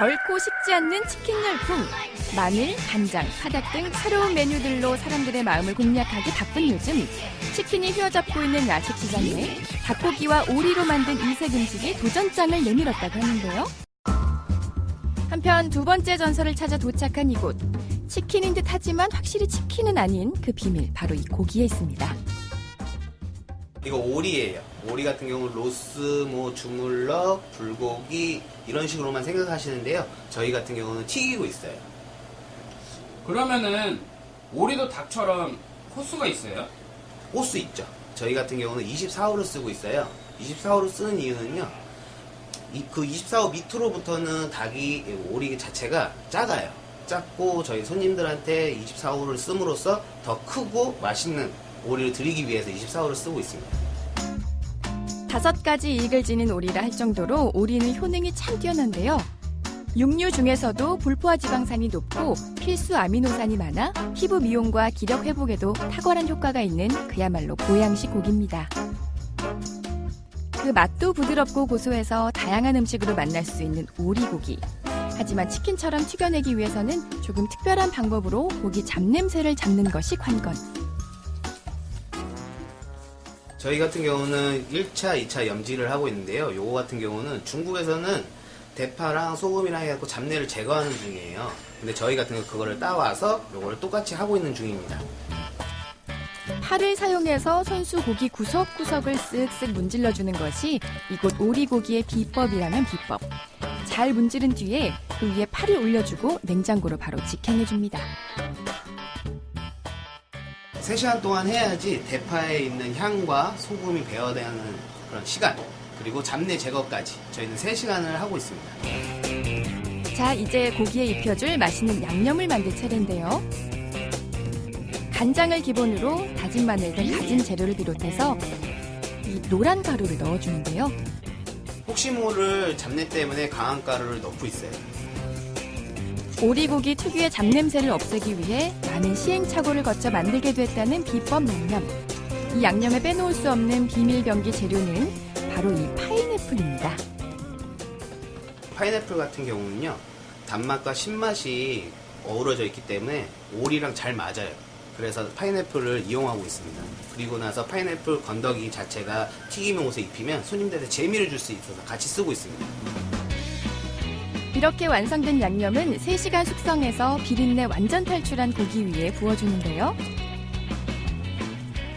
결코 식지 않는 치킨 열풍. 마늘, 간장, 파닭 등 새로운 메뉴들로 사람들의 마음을 공략하기 바쁜 요즘 치킨이 휘어잡고 있는 야식 시장 에 닭고기와 오리로 만든 이색 음식이 도전장을 내밀었다고 하는데요. 한편 두 번째 전설을 찾아 도착한 이곳. 치킨인 듯 하지만 확실히 치킨은 아닌 그 비밀 바로 이 고기에 있습니다. 이거 오리예요. 오리 같은 경우는 로스, 뭐 주물럭, 불고기 이런 식으로만 생각하시는데요. 저희 같은 경우는 튀기고 있어요. 그러면은 오리도 닭처럼 호수가 있어요? 호수 있죠. 저희 같은 경우는 24호를 쓰고 있어요. 24호를 쓰는 이유는요. 이 그 24호 밑으로부터는 닭이 오리 자체가 작아요. 작고 저희 손님들한테 24호를 씀으로써 더 크고 맛있는 오리를 드리기 위해서 24호를 쓰고 있습니다. 다섯 가지 이익을 지닌 오리라 할 정도로 오리는 효능이 참 뛰어난데요. 육류 중에서도 불포화 지방산이 높고 필수 아미노산이 많아 피부 미용과 기력 회복에도 탁월한 효과가 있는 그야말로 보양식 고기입니다. 그 맛도 부드럽고 고소해서 다양한 음식으로 만날 수 있는 오리고기. 하지만 치킨처럼 튀겨내기 위해서는 조금 특별한 방법으로 고기 잡냄새를 잡는 것이 관건. 저희 같은 경우는 1차, 2차 염지를 하고 있는데요. 요거 같은 경우는 중국에서는 대파랑 소금이랑 해갖고 잡내를 제거하는 중이에요. 근데 저희 같은 경우 그거를 따와서 요거를 똑같이 하고 있는 중입니다. 팔을 사용해서 손수 고기 구석구석을 쓱쓱 문질러주는 것이 이곳 오리고기의 비법이라면 비법. 잘 문지른 뒤에 그 위에 팔을 올려주고 냉장고로 바로 직행해줍니다. 3시간 동안 해야지 대파에 있는 향과 소금이 배어되는 그런 시간 그리고 잡내 제거까지 저희는 3시간을 하고 있습니다. 자, 이제 고기에 입혀줄 맛있는 양념을 만들 차례인데요. 간장을 기본으로 다진 마늘 등 가진 재료를 비롯해서 이 노란 가루를 넣어주는데요. 혹시 모를 잡내 때문에 강한 가루를 넣고 있어요. 오리고기 특유의 잡냄새를 없애기 위해 많은 시행착오를 거쳐 만들게 됐다는 비법 양념. 이 양념에 빼놓을 수 없는 비밀 병기 재료는 바로 이 파인애플입니다. 파인애플 같은 경우는요 단맛과 신맛이 어우러져 있기 때문에 오리랑 잘 맞아요. 그래서 파인애플을 이용하고 있습니다. 그리고 나서 파인애플 건더기 자체가 튀김의 옷에 입히면 손님들한테 재미를 줄 수 있어서 같이 쓰고 있습니다. 이렇게 완성된 양념은 3시간 숙성해서 비린내 완전 탈출한 고기 위에 부어주는데요.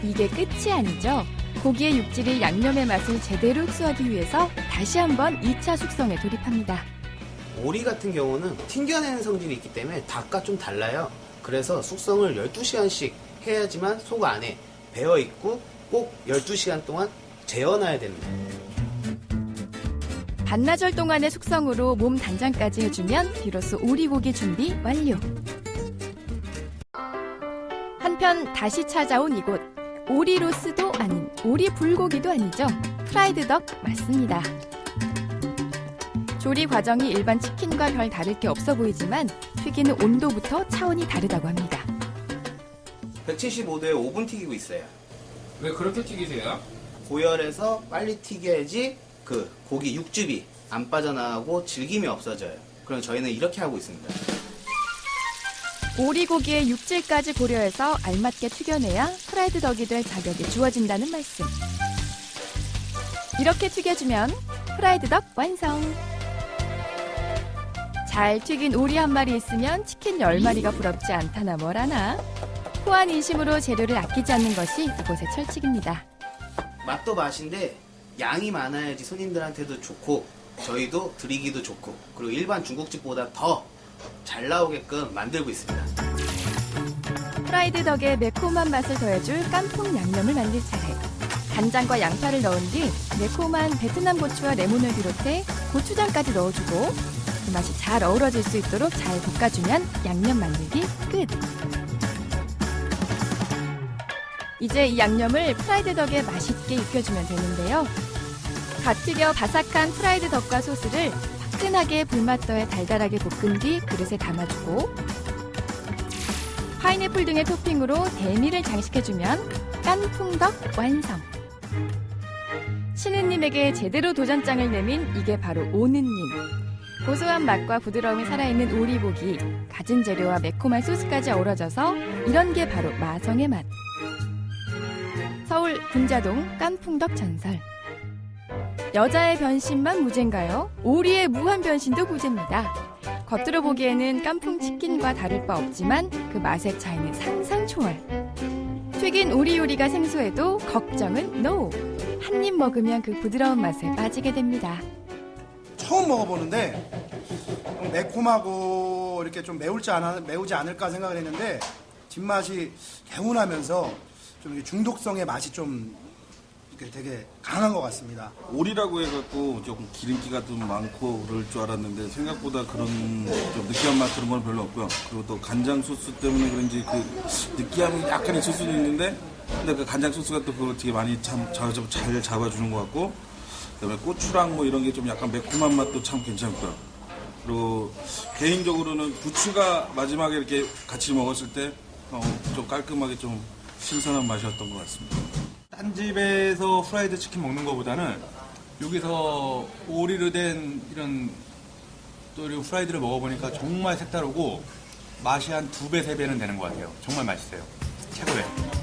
이게 끝이 아니죠. 고기의 육질이 양념의 맛을 제대로 흡수하기 위해서 다시 한번 2차 숙성에 돌입합니다. 오리 같은 경우는 튕겨내는 성질이 있기 때문에 닭과 좀 달라요. 그래서 숙성을 12시간씩 해야지만 속 안에 배어 있고 꼭 12시간 동안 재워놔야 됩니다. 반나절 동안의 숙성으로 몸 단장까지 해주면 비로소 오리고기 준비 완료. 한편 다시 찾아온 이곳 오리로스도 아닌 오리 불고기도 아니죠. 프라이드 덕 맞습니다. 조리 과정이 일반 치킨과 별 다를 게 없어 보이지만 튀기는 온도부터 차원이 다르다고 합니다. 175도에 5분 튀기고 있어요. 왜 그렇게 튀기세요? 고열해서 빨리 튀겨야지 그 고기 육즙이 안 빠져나가고 질김이 없어져요. 그럼 저희는 이렇게 하고 있습니다. 오리고기의 육질까지 고려해서 알맞게 튀겨내야 프라이드 덕이 될 자격이 주어진다는 말씀. 이렇게 튀겨주면 프라이드 덕 완성! 잘 튀긴 오리 한 마리 있으면 치킨 열 마리가 부럽지 않다나 뭐라나. 호환 인심으로 재료를 아끼지 않는 것이 이곳의 철칙입니다. 맛도 맛인데 양이 많아야지 손님들한테도 좋고 저희도 드리기도 좋고 그리고 일반 중국집보다 더 잘 나오게끔 만들고 있습니다. 프라이드 덕에 매콤한 맛을 더해줄 깐풍 양념을 만들 차례. 간장과 양파를 넣은 뒤 매콤한 베트남 고추와 레몬을 비롯해 고추장까지 넣어주고 그 맛이 잘 어우러질 수 있도록 잘 볶아주면 양념 만들기 끝. 이제 이 양념을 프라이드 덕에 맛있게 익혀주면 되는데요. 갓 튀겨 바삭한 프라이드 덕과 소스를 화끈하게 불맛더에 달달하게 볶은 뒤 그릇에 담아주고 파인애플 등의 토핑으로 대미를 장식해주면 깐풍덕 완성. 신우님에게 제대로 도전장을 내민 이게 바로 오는님. 고소한 맛과 부드러움이 살아있는 오리고기, 갖은 재료와 매콤한 소스까지 어우러져서 이런 게 바로 마성의 맛. 서울 분자동 깐풍덕 전설. 여자의 변신만 무죄인가요? 오리의 무한 변신도 무죄입니다. 겉으로 보기에는 깐풍 치킨과 다를 바 없지만 그 맛의 차이는 상상 초월. 튀긴 오리 요리가 생소해도 걱정은 NO. 한 입 먹으면 그 부드러운 맛에 빠지게 됩니다. 처음 먹어보는데 좀 매콤하고 이렇게 좀 매울지 않아, 매우지 않을까 생각을 했는데 뒷맛이 개운하면서 좀 중독성의 맛이 좀 되게 강한 것 같습니다. 오리라고 해갖고 조금 기름기가 좀 많고 그럴 줄 알았는데 생각보다 그런 좀 느끼한 맛 그런 건 별로 없고요. 그리고 또 간장 소스 때문에 그런지 그 느끼함이 약간 있을 수도 있는데 근데 그 간장 소스가 또 그걸 되게 많이 참 잘, 잘 잡아주는 것 같고 그다음에 고추랑 뭐 이런 게 좀 약간 매콤한 맛도 참 괜찮고요. 그리고 개인적으로는 부추가 마지막에 이렇게 같이 먹었을 때 좀 깔끔하게 좀 신선한 맛이었던 것 같습니다. 딴 집에서 프라이드 치킨 먹는 것보다는 여기서 오리로 된 이런 또 이런 프라이드를 먹어보니까 정말 색다르고 맛이 한 두 배, 세 배는 되는 것 같아요. 정말 맛있어요. 최고예요.